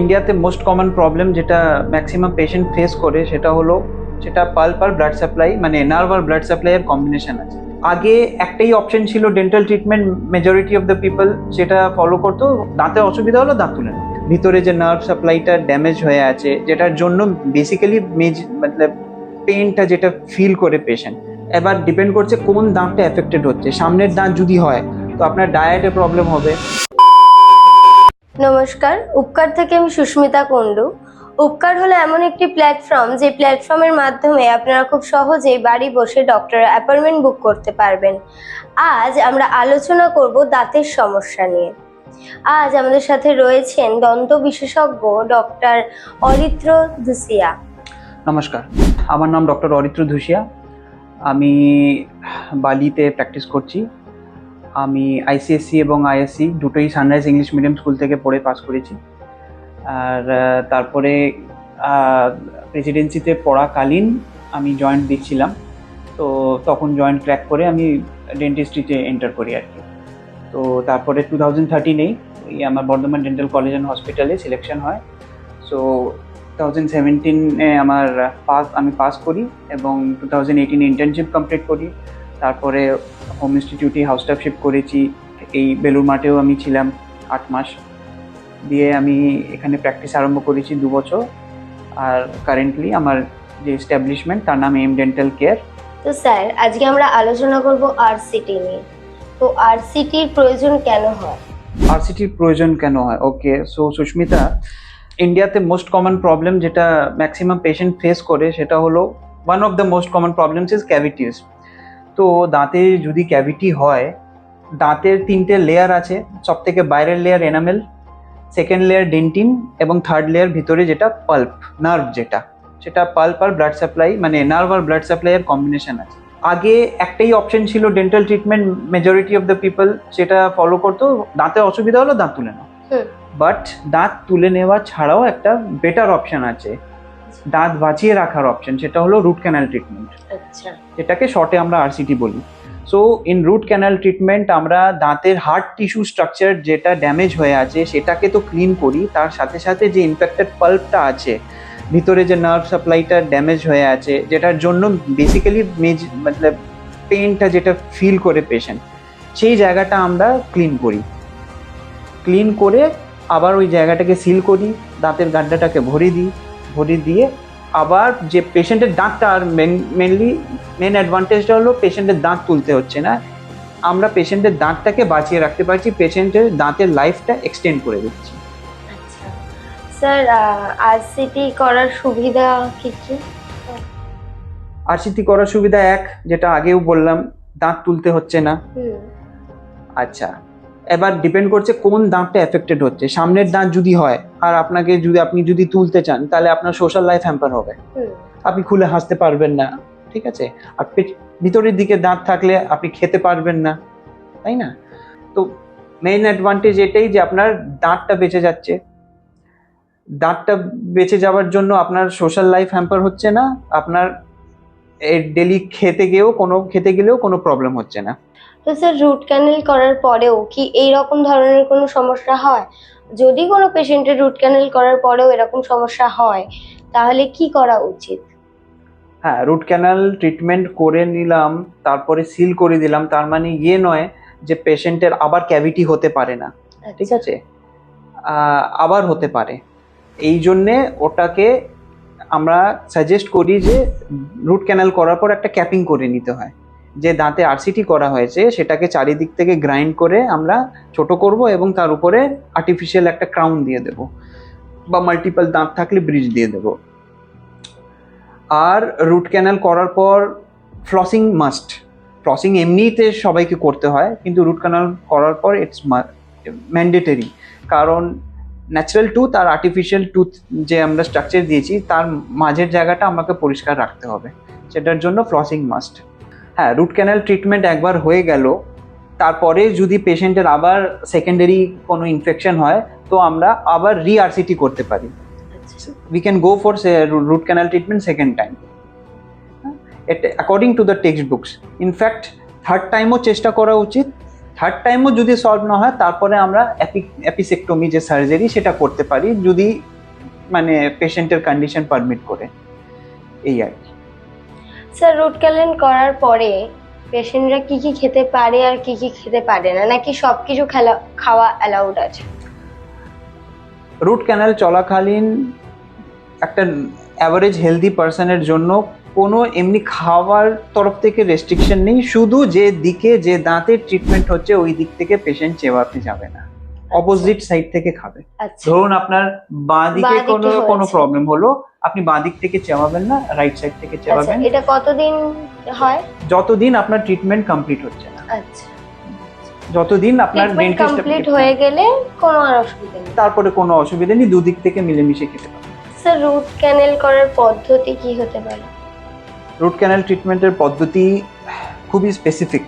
ইন্ডিয়াতে most common problem যেটা maximum patient face করে সেটা হলো সেটা পাল্প আর ব্লাড সাপ্লাই মানে নার্ভ আর ব্লাড সাপ্লাইয়ের কম্বিনেশন আছে। আগে একটাই অপশন ছিল dental treatment majority of the people সেটা ফলো করতো, দাঁতে অসুবিধা হলো দাঁত তুলে ভিতরে যে নার্ভ সাপ্লাইটা ড্যামেজ হয়ে আছে, যেটার জন্য বেসিক্যালি মেজ মতলব পেনটা যেটা ফিল করে পেশেন্ট এবার ডিপেন্ড করছে কোন দাঁতটা এফেক্টেড হচ্ছে। সামনের দাঁত যদি হয়, তো আপনার ডায়েটে প্রবলেম হবে। নমস্কার, উপকার থেকে আমি সুস্মিতা কুণ্ডু। উপকার হলো এমন একটি প্ল্যাটফর্ম, যে প্ল্যাটফর্মের মাধ্যমে আপনারা খুব সহজেই বাড়ি বসে ডক্টর অ্যাপয়েন্টমেন্ট বুক করতে পারবেন। আজ আমরা আলোচনা করব দাঁতের সমস্যা নিয়ে। আজ আমাদের সাথে রয়েছেন দন্ত বিশেষজ্ঞ ডক্টর অরিত্র ধুসিয়া। নমস্কার, আমার নাম ডক্টর অরিত্র ধুসিয়া। আমি বালিতে প্র্যাকটিস করছি। আমি আইসিএসসি এবং আইএসসি দুটোই সানরাইজ ইংলিশ মিডিয়াম স্কুল থেকে পড়ে পাস করেছি। আর তারপরে প্রেসিডেন্সিতে পড়াকালীন আমি জয়েন্ট দিচ্ছিলাম। তো তখন জয়েন্ট ক্র্যাক করে আমি ডেন্টিস্ট্রিতে এন্টার করি আর কি। তো তারপরে টু থাউজেন্ড থার্টিনেই এই আমার বর্ধমান ডেন্টাল কলেজ অ্যান্ড হসপিটালে সিলেকশন হয়। সো টু থাউজেন্ড সেভেন্টিনে আমার পাস আমি পাস করি এবং টু থাউজেন্ড এইটিনে ইন্টার্নশিপ কমপ্লিট করি। তারপরে হোম ইনস্টিটিউটে হাউস স্টাফশিপ করেছি। এই বেলুর মাঠেও আমি ছিলাম আট মাস। দিয়ে আমি এখানে প্র্যাকটিস আরম্ভ করেছি দু বছর। আর কারেন্টলি আমার যে এস্টাবলিশমেন্ট তার নাম এম ডেন্টাল কেয়ার তো স্যার আজকে আমরা আলোচনা করব আরসিটি নিয়ে। তো আরসিটির প্রয়োজন কেন হয়? আরসিটির প্রয়োজন কেন হয়? ওকে সো সুস্মিতা ইন্ডিয়াতে মোস্ট কমন প্রবলেম যেটা ম্যাক্সিমাম পেশেন্ট ফেস করে সেটা হলো one of the most common problems is cavities তো দাঁতে যদি ক্যাভিটি হয় দাঁতের তিনটে লেয়ার আছে সব থেকে বাইরের layer enamel second layer dentin এবং থার্ড লেয়ার ভিতরে যেটা পাল্প নার্ভ যেটা সেটা পাল্প আর ব্লাড সাপ্লাই মানে নার্ভ আর ব্লাড সাপ্লাইয়ের কম্বিনেশন আছে। আগে একটাই অপশন ছিল dental treatment majority of the people সেটা ফলো করতো দাঁতে অসুবিধা হলো দাঁত তুলে নাও। বাট দাঁত তুলে নেওয়া ছাড়াও একটা বেটার অপশন আছে। দাঁত বাঁচিয়ে রাখার অপশন সেটা হলো রুট ক্যানাল ট্রিটমেন্ট আচ্ছা। যেটাকে শর্টে আমরা আরসিটি বলি। So in root canal treatment আমরা দাঁতের হার্ট টিস্যু স্ট্রাকচার যেটা ড্যামেজ হয়ে আছে সেটাকে তো ক্লিন করি তার সাথে সাথে যে ইনফেক্টেড পাল্পটা আছে ভিতরে যে নার্ভ সাপ্লাইটা ড্যামেজ হয়ে আছে যেটার জন্য বেসিক্যালি মেজ মতলব পেনটা যেটা ফিল করে পেশেন্ট সেই জায়গাটা আমরা ক্লিন করি। ক্লিন করে আবার ওই জায়গাটাকে সিল করি দাঁতের গাড্ডাটাকে ভরে দিই। ভরে দিয়ে আবার যে পেশেন্টের দাঁতটা আর মেন মেনলি মেন অ্যাডভান্টেজটা হলো পেশেন্টের দাঁত তুলতে হচ্ছে না। আমরা পেশেন্টের দাঁতটাকে বাঁচিয়ে রাখতে পারছি পেশেন্টের দাঁতের লাইফটা এক্সটেন্ড করে দিচ্ছি। আচ্ছা। স্যার আরসিটি করার সুবিধা কি কি? আরসিটি করার সুবিধা এক যেটা আগেও বললাম দাঁত তুলতে হচ্ছে না। আচ্ছা। এবার ডিপেন্ড করছে কোন দাঁতটা এফেক্টেড হচ্ছে। সামনের দাঁত যদি হয় আর আপনাকে যদি আপনি যদি তুলতে চান তাহলে আপনার সোশ্যাল লাইফ হ্যাম্পার হবে। আপনি খুলে হাসতে পারবেন না ঠিক আছে? আর ভিতরের দিকে দাঁত থাকলে আপনি খেতে পারবেন না তাই না? তো মেইন অ্যাডভান্টেজ এটাই যে আপনার দাঁতটা বেঁচে যাচ্ছে। দাঁতটা বেঁচে যাওয়ার জন্য আপনার সোশ্যাল লাইফ হ্যাম্পার হচ্ছে না আপনার ডেলি খেতে গিয়েও কোনো খেতে গেলেও কোনো প্রবলেম হচ্ছে না। তো স্যার রুট ক্যানেল করার পরেও কি এই রকম ধরনের কোনো সমস্যা হয়? যদি কোনো পেশেন্টের রুট ক্যানেল করার পরেও এরকম সমস্যা হয় তাহলে কি করা উচিত? হ্যাঁ রুট ক্যানাল ট্রিটমেন্ট করে নিলাম তারপরে সিল করে দিলাম তার মানে ইয়ে নয় যে পেশেন্টের আবার ক্যাভিটি হতে পারে না ঠিক আছে? আবার হতে পারে। এই জন্যে ওটাকে আমরা সাজেস্ট করি যে রুট ক্যানাল করার পর একটা ক্যাপিং করে নিতে হয়। যে দাঁতে আরসিটি করা হয়েছে, সেটাকে চারিদিক থেকে গ্রাইন্ড করে আমরা ছোট করব এবং তার উপরে আর্টিফিশিয়াল একটা ক্রাউন দিয়ে দেব বা মাল্টিপল দাঁত থাকলে ব্রিজ দিয়ে দেব। আর রুট ক্যানাল করার পর ফ্লসিং মাস্ট ফ্লসিং এমনিতে সবাইকে করতে হয়, কিন্তু রুট ক্যানাল করার পর ইটস ম্যান্ডেটরি কারণ ন্যাচারাল টুথ আর আর্টিফিশিয়াল টুথ যে আমরা স্ট্রাকচার দিয়েছি, তার মাঝের জায়গাটা আমাকে পরিষ্কার রাখতে হবে। সেটার জন্য ফ্লসিং মাস্ট হ্যাঁ রুট ক্যানাল ট্রিটমেন্ট একবার হয়ে গেল। তারপরে যদি পেশেন্টের আবার সেকেন্ডারি কোনো ইনফেকশন হয় তো আমরা আবার রিআরসিটি করতে পারি। উই we গো ফর canal treatment second time it, according to the textbooks in fact third টাইমও চেষ্টা করা উচিত। থার্ড টাইমও যদি সলভ না হয় তারপরে আমরা অ্যাপিসেক্টমি যে সার্জারি সেটা করতে পারি যদি মানে পেশেন্টের কন্ডিশন পারমিট করে। এই আর কি। স্যার রুট ক্যানেল করার পরে পেশেন্টরা কি কি খেতে পারে আর কি কি খেতে পারে না? নাকি সবকিছু খেলা খাওয়া অ্যালাউড আছে? রুট ক্যানাল চলাকালীন একটা অ্যাভারেজ হেলদি পার্সনের জন্য কোনো এমনি খাওয়ার তরফ থেকে রেস্ট্রিকশন নেই। শুধু যে দিকে যে দাঁতের ট্রিটমেন্ট হচ্ছে ওই দিক থেকে পেশেন্ট চেবাতে যাবে না। অপোজিট সাইড থেকে খাবে। আচ্ছা। ধরুন আপনার বাঁ দিকে কোনো কোনো প্রবলেম হলো আপনি বাঁ দিক থেকে চেবাবেন না রাইট সাইড থেকে আচ্ছা চেবাবেন। এটা কতদিন হয়? যতদিন আপনার ট্রিটমেন্ট কমপ্লিট হচ্ছে না। আচ্ছা। যতদিন আপনার ডেন্টিস্ট কমপ্লিট হয়ে গেলে কোনো আর অসুবিধা নেই। তারপরে কোনো অসুবিধা নেই দুদিক থেকে মিলেমিশে খেতে পারেন স্যার রুট ক্যানেল করার পদ্ধতি কি হতে পারে? রুট ক্যানাল ট্রিটমেন্টের পদ্ধতি খুবই স্পেসিফিক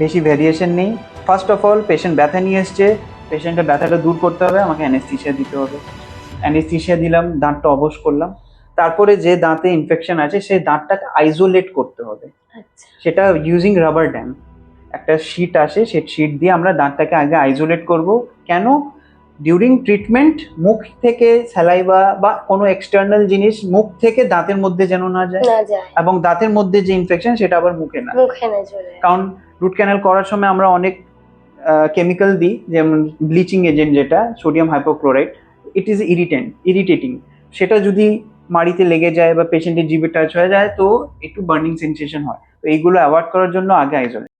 বেশি ভ্যারিয়েশন নেই। ফার্স্ট অফ অল পেশেন্ট ব্যথা নিয়ে এসছে। পেশেন্টের ব্যথাটা দূর করতে হবে আমাকে অ্যানেস্থিসিয়া দিতে হবে। অ্যানেস্থিসিয়া দিলাম দাঁতটা অবশ করলাম। তারপরে যে দাঁতে ইনফেকশন আছে সেই দাঁতটাকে আইসোলেট করতে হবে। আচ্ছা। সেটা ইউজিং রাবার ড্যাম একটা শিট আসে সেই শিট দিয়ে আমরা দাঁতটাকে আগে আইসোলেট করব। কেন? ডিউরিং ট্রিটমেন্ট মুখ থেকে স্যালাইভা বা কোনো এক্সটার্নাল জিনিস মুখ থেকে দাঁতের মধ্যে যেন না যায়। এবং দাঁতের মধ্যে যে ইনফেকশন সেটা আবার মুখে না। মুখে না কারণ রুট ক্যানাল করার সময় আমরা অনেক কেমিক্যাল দিই যেমন ব্লিচিং এজেন্ট যেটা sodium hypochlorite it is irritant irritating সেটা যদি মাড়িতে লেগে যায় বা পেশেন্টের জিভে টাচ হয়ে যায়, তো একটু বার্নিং সেন্সেশন হয়। তো এইগুলো অ্যাভয়েড করার জন্য আগে আইসোলেট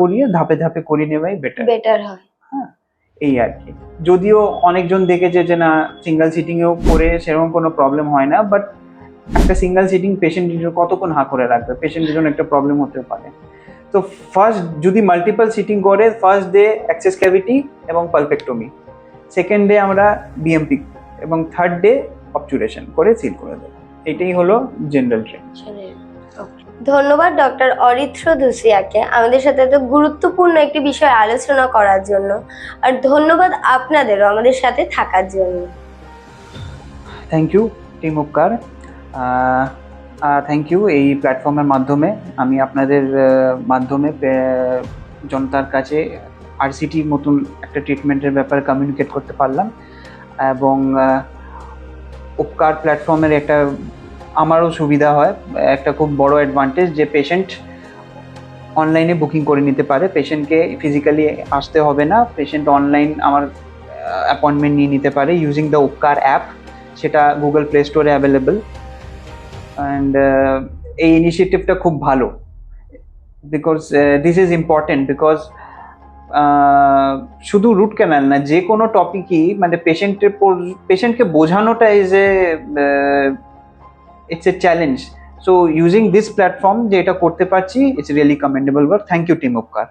করিয়ে ধাপে ধাপে করিয়ে নেওয়াই বেটার বেটার হয়। এই আর কি। যদিও অনেকজন দেখেছে যে না সিঙ্গেল সিটিংয়েও করে সেরকম কোনো প্রবলেম হয় না বাট একটা সিঙ্গেল সিটিং পেশেন্টের কতক্ষণ হা করে রাখবে? পেশেন্টের জন্য একটা প্রবলেম হতে পারে। তো ফার্স্ট যদি মাল্টিপল সিটিং করে ফার্স্ট ডে অ্যাক্সেস ক্যাভিটি এবং পালপেক্টমি সেকেন্ড ডে আমরা বিএমপি এবং থার্ড ডে অবচুরেশন করে সিল করে দেবো। এটাই হলো জেনারেল ট্রেন. ধন্যবাদ ডক্টর অরিত্র দুসিয়াকে আমাদের সাথে এত গুরুত্বপূর্ণ একটি বিষয় আলোচনা করার জন্য। আর ধন্যবাদ আপনাদেরও আমাদের সাথে থাকার জন্য। Thank you team Upokar thank you এই প্ল্যাটফর্মের মাধ্যমে। আমি আপনাদের মাধ্যমে জনতার কাছে আরসিটি মতন একটা ট্রিটমেন্টের ব্যাপারে কমিউনিকেট করতে পারলাম। এবং উপকার প্ল্যাটফর্মের একটা আমারও সুবিধা হয়। একটা খুব বড় অ্যাডভান্টেজ যে পেশেন্ট অনলাইনে বুকিং করে নিতে পারে। পেশেন্টকে ফিজিক্যালি আসতে হবে না। পেশেন্ট অনলাইন আমার অ্যাপয়েন্টমেন্ট নিয়ে নিতে পারে ইউজিং দ্য উপকার অ্যাপ সেটা গুগল প্লে স্টোরে অ্যাভেলেবল অ্যান্ড এই ইনিশিয়েটিভটা খুব ভালো। Because this is important because শুধু রুট ক্যানাল না, যে কোনো টপিকই মানে পেশেন্টের পেশেন্টকে বোঝানোটা is a it's a challenge so using this platform যে এটা করতে পারছি it's really commendable work thank you team Upokar